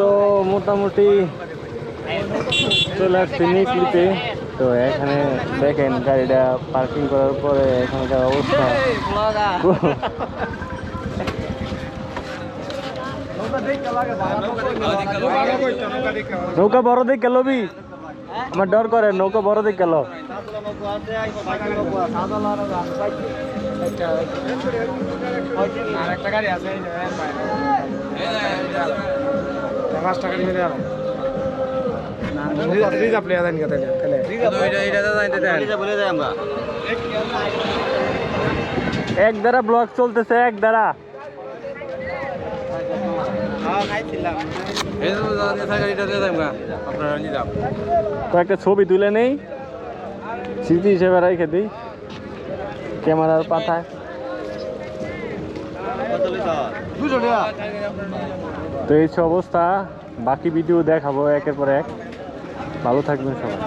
তো মোটামুটি চলে আসছি নিকলিতে তো এখানে দেখেন গাড়িটা পার্কিং করার পরে এখানকার অবস্থা। নৌকা বড় দিক গেল বি আমার ডর করে, নৌকা বড় দিক গেল আর একটা গাড়ি আছে পাঁচ টাকা এক দ্বারা ব্লক চলতেছে, এক দ্বারা। কয়েকটা ছবি তুলে নেই। স্মৃতি হিসেবে রেখে দিই। ক্যামেরার পাতায়। তো এই অবস্থা বাকি ভিডিও দেখাবো একের পর এক। ভালো থাকবেন সবাই।